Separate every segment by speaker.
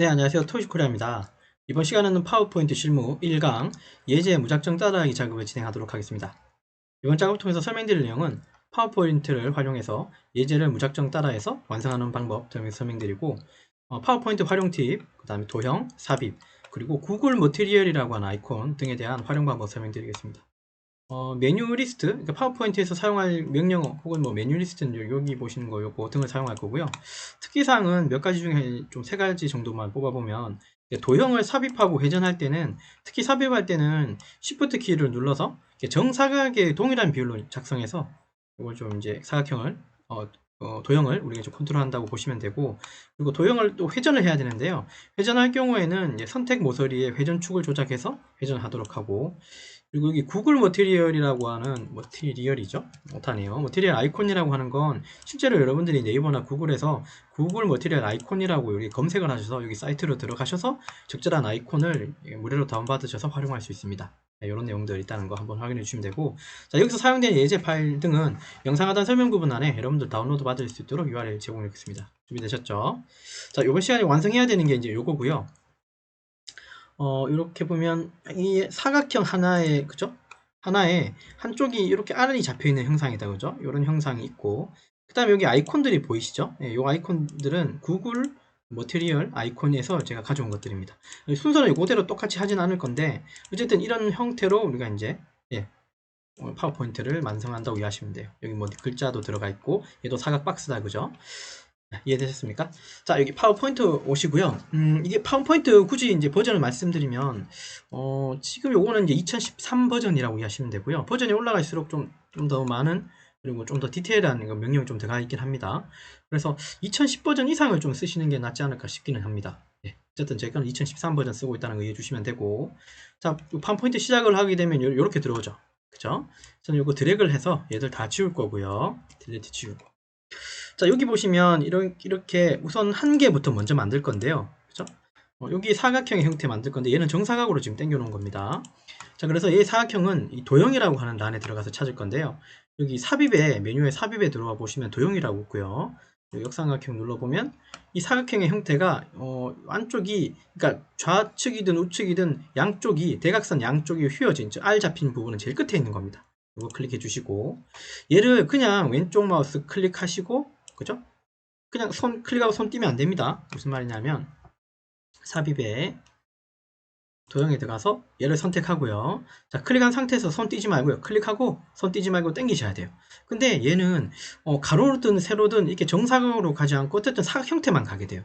Speaker 1: 네, 안녕하세요. 토시코리아입니다. 이번 시간에는 파워포인트 실무 1강 예제 무작정 따라하기 작업을 진행하도록 하겠습니다. 이번 작업을 통해서 설명드릴 내용은 파워포인트를 활용해서 예제를 무작정 따라해서 완성하는 방법 등을 설명드리고 어, 파워포인트 활용 팁, 그 다음에 도형, 삽입, 그리고 구글 머티리얼이라고 하는 아이콘 등에 대한 활용 방법 설명드리겠습니다. 어, 메뉴 리스트, 그러니까 파워포인트에서 사용할 명령어 혹은 뭐 메뉴 리스트는 여기 보시는 거 요거 등을 사용할 거고요. 특기사항은 몇 가지 중에 좀 세 가지 정도만 뽑아보면 도형을 삽입하고 회전할 때는 특히 삽입할 때는 Shift 키를 눌러서 정사각의 동일한 비율로 작성해서 이걸 좀 이제 사각형을 어, 어, 도형을 우리가 좀 컨트롤한다고 보시면 되고 그리고 도형을 또 회전을 해야 되는데요. 회전할 경우에는 선택 모서리에 회전축을 조작해서 회전하도록 하고 그리고 여기 구글 머티리얼이라고 하는 머티리얼이죠? 못하네요. 머티리얼 아이콘이라고 하는 건 실제로 여러분들이 네이버나 구글에서 구글 머티리얼 아이콘이라고 여기 검색을 하셔서 여기 사이트로 들어가셔서 적절한 아이콘을 무료로 다운받으셔서 활용할 수 있습니다. 네, 이런 내용들 있다는 거 한번 확인해 주시면 되고 자 여기서 사용된 예제 파일 등은 영상 하단 설명 부분 안에 여러분들 다운로드 받을 수 있도록 URL 제공해 드리겠습니다 준비되셨죠? 자 이번 시간에 완성해야 되는 게 이제 요거고요 어, 이렇게 보면 이 사각형 하나에 그죠? 하나에 한쪽이 이렇게 알이 잡혀 있는 형상이다 그죠? 이런 형상이 있고 그 다음에 여기 아이콘들이 보이시죠? 이 네, 아이콘들은 구글 머티리얼 아이콘에서 제가 가져온 것들입니다. 순서는 이대로 똑같이 하진 않을 건데 어쨌든 이런 형태로 우리가 이제 예, 어, 파워포인트를 완성한다고 이해하시면 돼요. 여기 뭐 글자도 들어가 있고 얘도 사각 박스다 그죠? 이해되셨습니까? 자 여기 파워포인트 오시고요 음, 이게 파워포인트 굳이 이제 버전을 말씀드리면 어, 지금 요거는 이제 2013 버전이라고 이해하시면 되고요 버전이 올라갈수록 좀 좀 더 많은 그리고 좀 더 디테일한 명령이 좀 들어가 있긴 합니다. 그래서 2010 버전 이상을 좀 쓰시는 게 낫지 않을까 싶기는 합니다. 네, 어쨌든 제가 2013 버전 쓰고 있다는 거 이해해 주시면 되고. 자 파워포인트 시작을 하게 되면 이렇게 들어오죠. 그죠? 저는 요거 드래그를 해서 얘들 다 지울 거고요. 딜리트 지우고. 자 여기 보시면 이렇게 우선 한 개부터 먼저 만들 건데요? 어, 여기 사각형의 형태 만들 건데 얘는 정사각으로 지금 당겨 놓은 겁니다. 자 그래서 이 사각형은 이 도형이라고 하는 단에 들어가서 찾을 건데요. 여기 삽입에 메뉴에 삽입에 들어와 보시면 도형이라고 있고요. 역삼각형 눌러보면 이 사각형의 형태가 어, 안쪽이 그러니까 좌측이든 우측이든 양쪽이 대각선 양쪽이 휘어진 알 잡힌 부분은 제일 끝에 있는 겁니다. 이거 클릭해 주시고. 얘를 그냥 왼쪽 마우스 클릭하시고 그죠? 그냥 손 클릭하고 손 띄면 안 됩니다. 무슨 말이냐면 삽입에 도형에 들어가서 얘를 선택하고요. 자, 클릭한 상태에서 손 띄지 말고요. 클릭하고 손 띄지 말고 당기셔야 돼요. 근데 얘는 어, 가로로든 세로든 이렇게 정사각으로 가지 않고 어쨌든 사각 형태만 가게 돼요.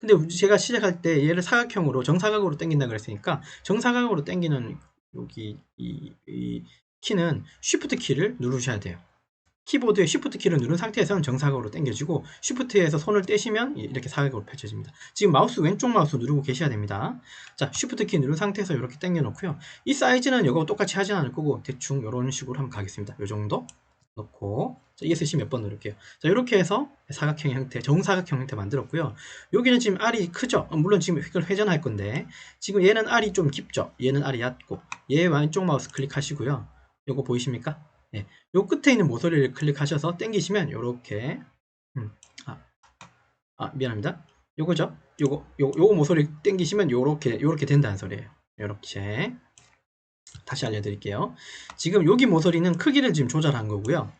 Speaker 1: 근데 제가 시작할 때 얘를 사각형으로 정사각으로 당긴다 그랬으니까 정사각으로 당기는 여기 이, 이 키는 Shift 키를 누르셔야 돼요. 키보드에 Shift 키를 누른 상태에서는 정사각으로 당겨지고 Shift에서 손을 떼시면 이렇게 사각으로 펼쳐집니다. 지금 마우스 왼쪽 마우스 누르고 계셔야 됩니다. 자, Shift 키 누른 상태에서 이렇게 당겨 놓고요. 이 사이즈는 이거 똑같이 하진 않을 거고 대충 이런 식으로 한번 가겠습니다. 이 정도 넣고 자, ESC 몇 번 누를게요. 자, 이렇게 해서 사각형 형태, 정사각형 형태 만들었고요. 여기는 지금 R이 크죠? 어, 물론 지금 이걸 회전할 건데 지금 얘는 R이 좀 깊죠? 얘는 R이 얕고 얘 왼쪽 마우스 클릭하시고요. 요거 보이십니까? 예, 요 끝에 있는 모서리를 클릭하셔서 당기시면 요렇게 음, 아, 아 미안합니다. 요거죠? 요거 요, 요 모서리 당기시면 요렇게 요렇게 된다는 소리예요. 요렇게 다시 알려드릴게요. 지금 여기 모서리는 크기를 지금 조절한 거고요.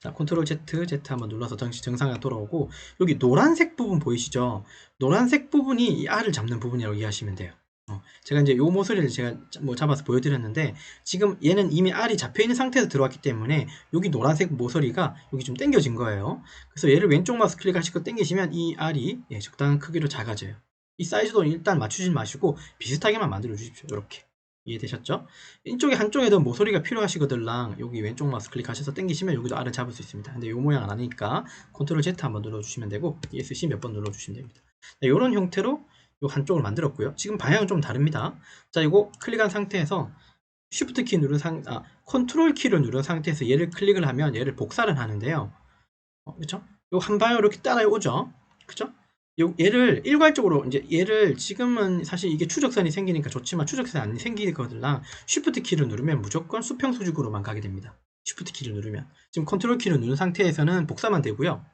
Speaker 1: 자, 컨트롤 Z, Z 한번 눌러서 정시 정상에 돌아오고 여기 노란색 부분 보이시죠? 노란색 부분이 이 R을 잡는 부분이라고 이해하시면 돼요. 어, 제가 이제 요 모서리를 제가 뭐 잡아서 보여드렸는데 지금 얘는 이미 알이 잡혀있는 상태에서 들어왔기 때문에 여기 노란색 모서리가 여기 좀 당겨진 거예요. 그래서 얘를 왼쪽 마우스 클릭하시고 당기시면 이 알이 예, 적당한 크기로 작아져요. 이 사이즈도 일단 맞추지 마시고 비슷하게만 만들어 주십시오. 이렇게. 이해되셨죠? 이쪽에 한쪽에도 모서리가 필요하시거들랑 여기 왼쪽 마우스 클릭하셔서 당기시면 여기도 알을 잡을 수 있습니다. 근데 이 모양은 아니니까 컨트롤 Z 한번 눌러주시면 되고 ESC 몇 번 눌러주시면 됩니다. 이런 네, 형태로 요 한쪽을 만들었고요. 지금 방향은 좀 다릅니다. 자, 이거 클릭한 상태에서 Shift 키 누른 상, 아, 컨트롤 키를 누른 상태에서 얘를 클릭을 하면 얘를 복사를 하는데요. 어, 그쵸? 요한 방향 이렇게 따라오죠? 그쵸? 요, 얘를 일괄적으로, 이제 얘를 지금은 사실 이게 추적선이 생기니까 좋지만 추적선이 안 생기거든요. Shift 키를 누르면 무조건 수평 수직으로만 가게 됩니다. Shift 키를 누르면. 지금 컨트롤 키를 누른 상태에서는 복사만 되고요.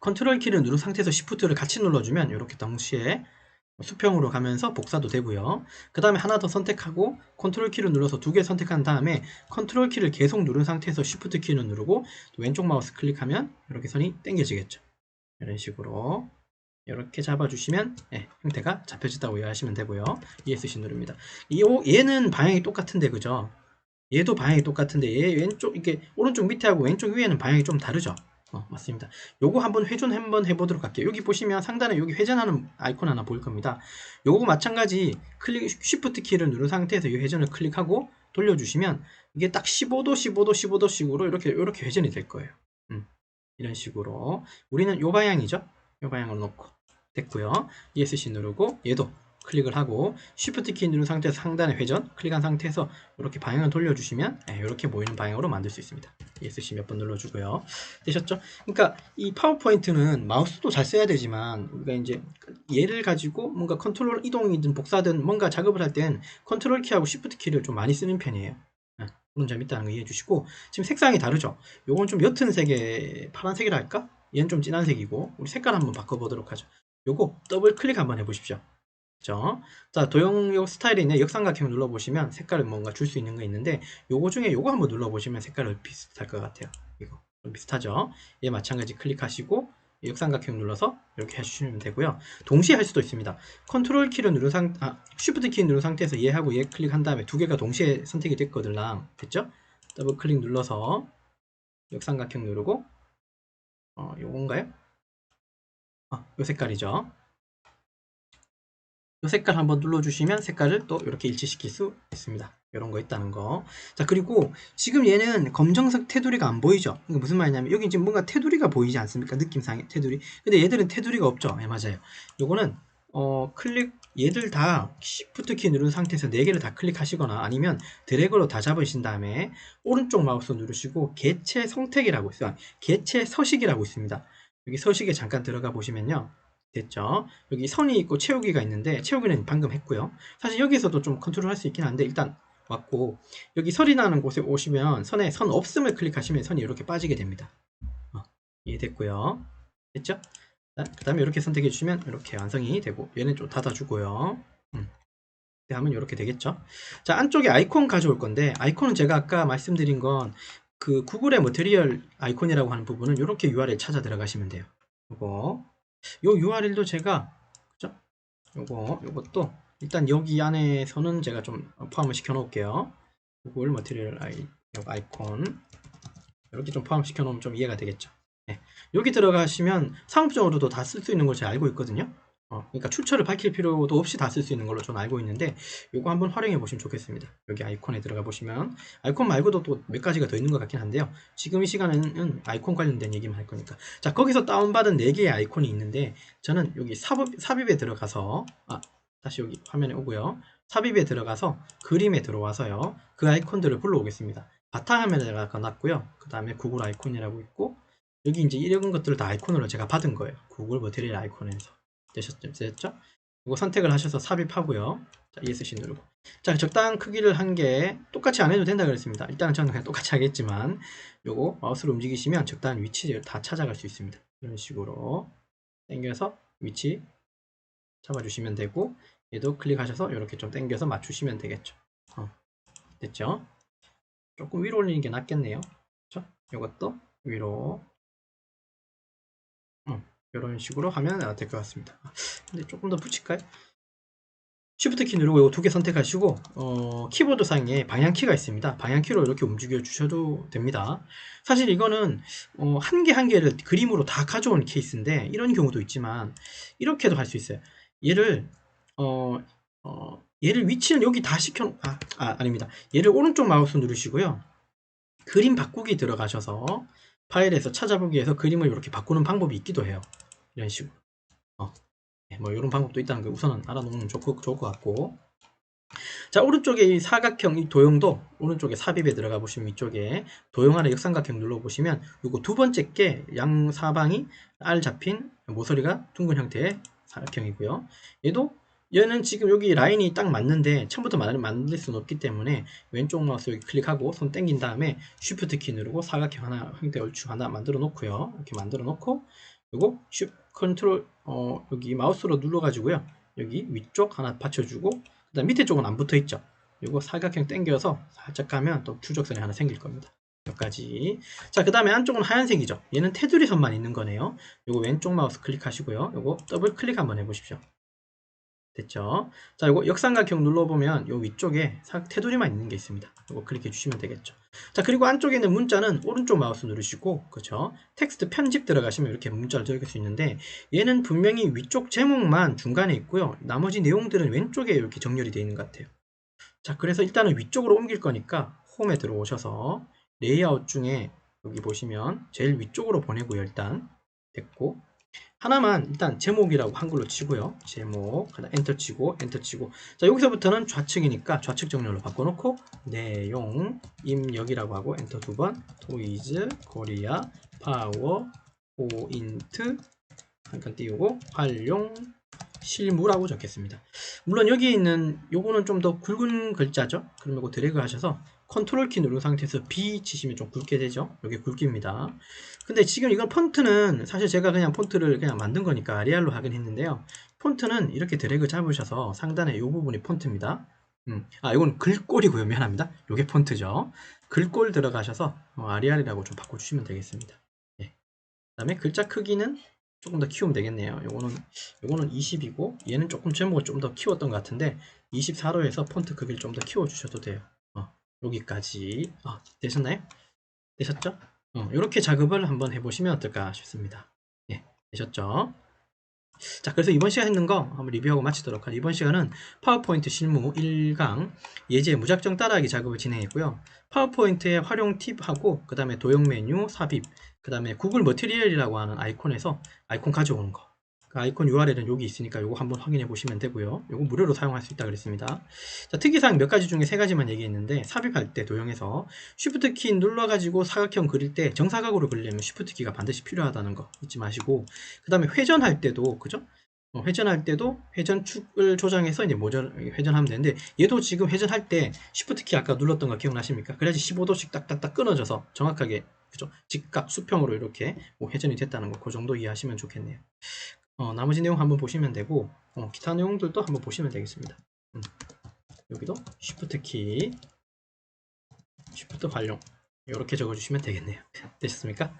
Speaker 1: 컨트롤 키를 누른 상태에서 Shift를 같이 눌러주면 이렇게 동시에 수평으로 가면서 복사도 되고요. 그 다음에 하나 더 선택하고 컨트롤 키를 눌러서 두 개 선택한 다음에 컨트롤 키를 계속 누른 상태에서 쉬프트 키를 누르고 왼쪽 마우스 클릭하면 이렇게 선이 당겨지겠죠. 이런 식으로 이렇게 잡아주시면 예, 형태가 잡혀진다고 이해하시면 되고요. ESC 누릅니다. 이, 얘는 방향이 똑같은데 그죠? 얘도 방향이 똑같은데 얘 왼쪽 이게 오른쪽 밑에하고 왼쪽 위에는 방향이 좀 다르죠? 어, 맞습니다. 요거 한번 회전 한번 해보도록 할게요. 여기 보시면 상단에 여기 회전하는 아이콘 하나 보일 겁니다. 요거 마찬가지 클릭 쉬프트 키를 누른 상태에서 이 회전을 클릭하고 돌려주시면 이게 딱 15도, 15도, 15도 식으로 이렇게 이렇게 회전이 될 거예요. 음, 이런 식으로 우리는 요 방향이죠. 요 방향으로 놓고 됐고요. ESC 누르고 얘도 클릭을 하고 Shift 키 누른 상태에서 상단에 회전 클릭한 상태에서 이렇게 방향을 돌려주시면 이렇게 보이는 방향으로 만들 수 있습니다. ESC 몇 번 눌러주고요. 되셨죠? 그러니까 이 파워포인트는 마우스도 잘 써야 되지만 우리가 이제 얘를 가지고 뭔가 컨트롤 이동이든 복사든 뭔가 작업을 할 땐 컨트롤 키하고 Shift 키를 좀 많이 쓰는 편이에요. 그런 점이 있다는 거 이해해 주시고 지금 색상이 다르죠? 요건 좀 옅은 색의 파란색이라 할까? 얘는 좀 진한 색이고 우리 색깔 한번 바꿔보도록 하죠. 요거 더블 클릭 한번 해보십시오. 그죠? 자, 도형요 스타일에 있는 역삼각형 눌러보시면 색깔을 뭔가 줄 수 있는 거 있는데 요거 중에 요거 한번 눌러보시면 색깔을 비슷할 것 같아요. 이거 비슷하죠? 얘 마찬가지 클릭하시고 역삼각형 눌러서 이렇게 해주시면 되고요. 동시에 할 수도 있습니다. 컨트롤 키를 누른 상, 아, 쉬프트 키 누른 상태에서 얘하고 얘 클릭한 다음에 두 개가 동시에 선택이 됐거든요. 됐죠? 더블 클릭 눌러서 역삼각형 누르고 어, 요건가요? 아, 요 색깔이죠. 이 색깔 한번 눌러주시면 색깔을 또 이렇게 일치시킬 수 있습니다. 이런 거 있다는 거. 자, 그리고 지금 얘는 검정색 테두리가 안 보이죠? 이게 무슨 말이냐면 여기 지금 뭔가 테두리가 보이지 않습니까? 느낌상의 테두리. 근데 얘들은 테두리가 없죠? 네, 맞아요. 요거는 어, 클릭 얘들 다 Shift 키 누른 상태에서 4개를 다 클릭하시거나 아니면 드래그로 다 잡으신 다음에 오른쪽 마우스 누르시고 개체 선택이라고 있어요. 개체 서식이라고 있습니다. 여기 서식에 잠깐 들어가 보시면요. 됐죠? 여기 선이 있고 채우기가 있는데 채우기는 방금 했고요. 사실 여기서도 좀 컨트롤 할 수 있긴 한데 일단 왔고 여기 설이 나는 곳에 오시면 선에 선 없음을 클릭하시면 선이 이렇게 빠지게 됩니다. 어, 이해됐고요. 됐죠? 그 다음에 이렇게 선택해 주시면 이렇게 완성이 되고 얘는 좀 닫아주고요. 음. 하면 이렇게 되겠죠. 자 안쪽에 아이콘 가져올 건데 아이콘은 제가 아까 말씀드린 건 그 구글의 머테리얼 아이콘이라고 하는 부분은 이렇게 URL 찾아 들어가시면 돼요. 이거 요 URL도 제가 그죠? 요거 요것도 일단 여기 안에서는 제가 좀 포함을 시켜 놓을게요. 구글 머티리얼 아이, 아이콘 이렇게 좀 포함시켜 놓으면 좀 이해가 되겠죠. 네. 여기 들어가시면 상업적으로도 다 쓸 수 있는 걸 제가 알고 있거든요. 어, 그러니까 출처를 밝힐 필요도 없이 다 쓸 수 있는 걸로 저는 알고 있는데 이거 한번 활용해 보시면 좋겠습니다. 여기 아이콘에 들어가 보시면 아이콘 말고도 또 몇 가지가 더 있는 것 같긴 한데요. 지금 이 시간에는 아이콘 관련된 얘기만 할 거니까 자 거기서 다운받은 4개의 아이콘이 있는데 저는 여기 삽입, 삽입에 들어가서 아 다시 여기 화면에 오고요. 삽입에 들어가서 그림에 들어와서요. 그 아이콘들을 불러오겠습니다. 바탕화면에다가 놨고요. 그 다음에 구글 아이콘이라고 있고 여기 이제 이런 것들을 다 아이콘으로 제가 받은 거예요. 구글 머티리얼 아이콘에서 되셨죠? 이거 선택을 하셔서 삽입하고요. 자, ESC 누르고. 자, 적당한 크기를 한개 똑같이 안 해도 된다 그랬습니다. 일단은 저는 그냥 똑같이 하겠지만 요거 마우스로 움직이시면 적당한 위치를 다 찾아갈 수 있습니다. 이런 식으로 당겨서 위치 잡아주시면 되고 얘도 클릭하셔서 이렇게 좀 당겨서 맞추시면 되겠죠. 어, 됐죠? 조금 위로 올리는 게 낫겠네요. 그렇죠? 이것도 위로 이런 식으로 하면 될 것 같습니다. 근데 조금 더 붙일까요? 쉬프트 키 누르고 이거 두 개 선택하시고 어, 키보드 상에 방향키가 있습니다. 방향키로 이렇게 움직여 주셔도 됩니다. 사실 이거는 어, 한 개 한 개를 그림으로 다 가져온 케이스인데 이런 경우도 있지만 이렇게도 할 수 있어요. 얘를 어, 어, 얘를 위치는 여기 다 시켜 아, 아 아닙니다. 얘를 오른쪽 마우스 누르시고요. 그림 바꾸기 들어가셔서 파일에서 찾아보기 위해서 그림을 이렇게 바꾸는 방법이 있기도 해요. 이런 식으로. 어. 네, 뭐 이런 방법도 있다는 거 우선은 알아놓으면 좋고, 좋을 것 같고. 자 오른쪽에 이 사각형 이 도형도 오른쪽에 삽입에 들어가 보시면 이쪽에 도형 안에 역삼각형 눌러보시면 이거 두 번째 게 양 사방이 알 잡힌 모서리가 둥근 형태의 사각형이고요. 얘도 얘는 지금 여기 라인이 딱 맞는데 처음부터 만들 수는 없기 때문에 왼쪽 마우스 여기 클릭하고 손 땡긴 다음에 쉬프트 키 누르고 사각형 하나 형태 얼추 하나 만들어 놓고요. 이렇게 만들어 놓고 그리고 컨트롤 어, 여기 마우스로 눌러 가지고요 여기 위쪽 하나 받쳐주고 그다음 밑에 쪽은 안 붙어 있죠. 이거 사각형 당겨서 살짝 가면 또 추적선이 하나 생길 겁니다. 여기까지. 자, 그 다음에 안쪽은 하얀색이죠. 얘는 테두리 선만 있는 거네요. 요거 왼쪽 마우스 클릭하시고요. 요거 더블 클릭 한번 해보십시오. 됐죠? 자, 요거 역삼각형 눌러보면 요 위쪽에 사- 테두리만 있는 게 있습니다. 요거 클릭해 주시면 되겠죠. 자, 그리고 안쪽에 있는 문자는 오른쪽 마우스 누르시고, 그쵸? 텍스트 편집 들어가시면 이렇게 문자를 적을 수 있는데, 얘는 분명히 위쪽 제목만 중간에 있고요. 나머지 내용들은 왼쪽에 이렇게 정렬이 되어 있는 것 같아요. 자, 그래서 일단은 위쪽으로 옮길 거니까 홈에 들어오셔서 레이아웃 중에 여기 보시면 제일 위쪽으로 보내고요. 일단 됐고 하나만 일단 제목이라고 한글로 치고요. 제목 하나 엔터 치고 엔터 치고 자 여기서부터는 좌측이니까 좌측 정렬로 바꿔놓고 내용 입력이라고 하고 엔터 두 번 토이즈 코리아 파워 포인트 잠깐 띄우고 활용 실무라고 적겠습니다. 물론 여기 있는 요거는 좀 더 굵은 글자죠. 그러면 이거 드래그 하셔서 컨트롤 키 누른 상태에서 B 치시면 좀 굵게 되죠. 여기 굵기입니다. 근데 지금 이건 폰트는 사실 제가 그냥 폰트를 그냥 만든 거니까 아리알로 하긴 했는데요. 폰트는 이렇게 드래그 잡으셔서 상단에 요 부분이 폰트입니다. 음, 아, 이건 글꼴이고요. 미안합니다. 요게 폰트죠. 글꼴 들어가셔서 어, 아리알이라고 좀 바꿔주시면 되겠습니다. 예. 그 다음에 글자 크기는 조금 더 키우면 되겠네요. 요거는 요거는 20이고 얘는 조금 제목을 좀 더 키웠던 것 같은데 24로 해서 폰트 크기를 좀 더 키워 주셔도 돼요. 어, 여기까지 어, 되셨나요? 되셨죠? 어, 이렇게 작업을 한번 해보시면 어떨까 싶습니다. 예, 되셨죠? 자, 그래서 이번 시간 했는 거 한번 리뷰하고 마치도록 하죠. 이번 시간은 파워포인트 실무 1강 예제 무작정 따라하기 작업을 진행했고요. 파워포인트의 활용 팁하고 그 다음에 도형 메뉴 삽입 그 다음에 구글 머티리얼이라고 하는 아이콘에서 아이콘 가져오는 거. 그 아이콘 URL은 여기 있으니까 이거 한번 확인해 보시면 되고요. 이거 무료로 사용할 수 있다 그랬습니다. 자, 특이사항 몇 가지 중에 세 가지만 얘기했는데 삽입할 때 도형에서 Shift 키 눌러가지고 사각형 그릴 때 정사각으로 그리려면 Shift 키가 반드시 필요하다는 거 잊지 마시고 그 다음에 회전할 때도 그죠? 어, 회전할 때도 회전축을 조정해서 이제 모전 회전하면 되는데 얘도 지금 회전할 때 Shift 키 아까 눌렀던 거 기억나십니까? 그래야지 15도씩 딱딱딱 끊어져서 정확하게 그죠? 직각 수평으로 이렇게 뭐 회전이 됐다는 거 그 정도 이해하시면 좋겠네요. 어, 나머지 내용 한번 보시면 되고 어, 기타 내용들도 한번 보시면 되겠습니다. 음. 여기도 Shift 키 Shift 활용 이렇게 적어주시면 되겠네요. 되셨습니까?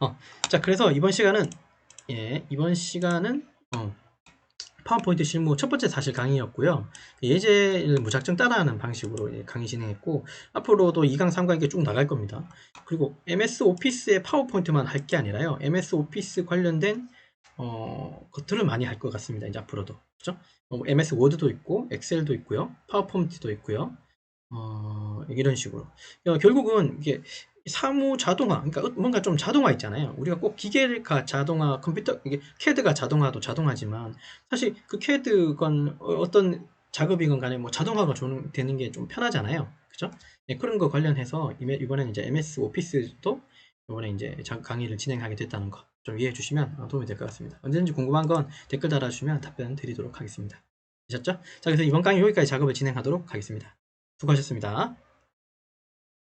Speaker 1: 어, 자 그래서 이번 시간은 예 이번 시간은 어, 파워포인트 실무 첫 번째 사실 강의였고요. 예제를 무작정 따라하는 방식으로 예, 강의 진행했고 앞으로도 2강, 3강 이렇게 쭉 나갈 겁니다. 그리고 MS 오피스의 파워포인트만 할 게 아니라요. MS 오피스 관련된 어, 것들을 많이 할 것 같습니다. 이제 앞으로도. 그죠? 어, MS 워드도 있고, 엑셀도 있고요. 파워포인트도 있고요. 어, 이런 식으로. 어, 결국은 이게 사무 자동화, 그러니까 뭔가 좀 자동화 있잖아요. 우리가 꼭 기계가 자동화, 컴퓨터, 이게 CAD가 자동화도 자동화지만 사실 그 CAD건 어, 어떤 작업이건 간에 뭐 자동화가 좀 되는 게 좀 편하잖아요. 그죠? 네, 그런 거 관련해서 이번에는 이제 MS 오피스도 이번에 이제 자- 강의를 진행하게 됐다는 거 좀 이해해 주시면 어, 도움이 될 것 같습니다. 언제든지 궁금한 건 댓글 달아주시면 답변 드리도록 하겠습니다. 되셨죠? 자, 그래서 이번 강의 여기까지 작업을 진행하도록 하겠습니다. 수고하셨습니다.